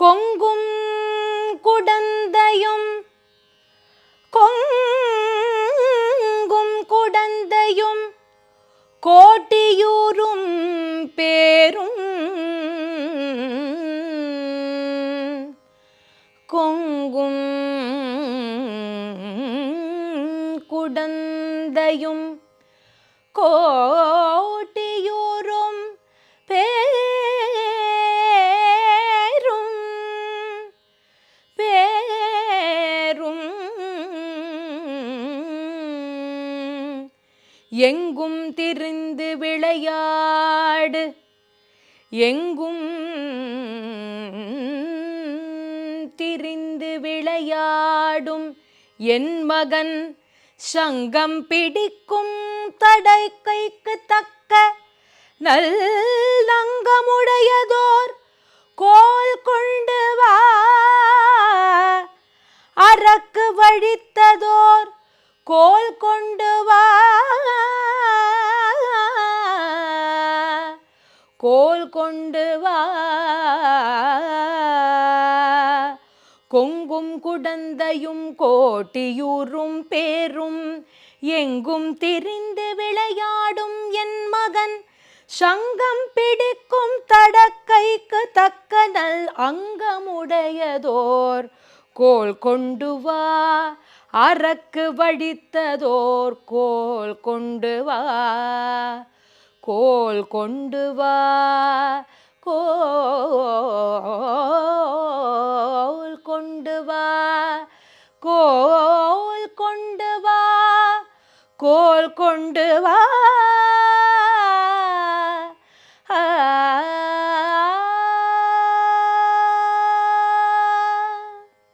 கொங்கும் குடந்தையும் கொங்கும் குடந்தையும் கோட்டியூரும் பேரும். கொங்கும் குடந்தையும் கோட்டி எங்கும் திரிந்து விளையாடு. எங்கும் திரிந்து விளையாடும் என் மகன் சங்கம் பிடிக்கும் தடை கைக்கு தக்க நல்லங்கமுடையதோர் கோல் கொண்டு வா. அரக்கு வழித்ததோர் கோல் கொண்டு வா. கொண்டு வா. கொங்கும் குடந்தையும் கோட்டியூரும் பேரும் எங்கும் திரிந்து விளையாடும் என் மகன். சங்கம் பிடிக்கும் தடக்கைக்கு தக்க நல் அங்கமுடையதோர். கோல் கொண்டு வா. அரக்கு வடித்ததோர் கோல் கொண்டு வா. கோல் கொண்டு வா. கோல் கொண்டு வா. கோல் கொண்டு வா. கோல் கொண்டு வா.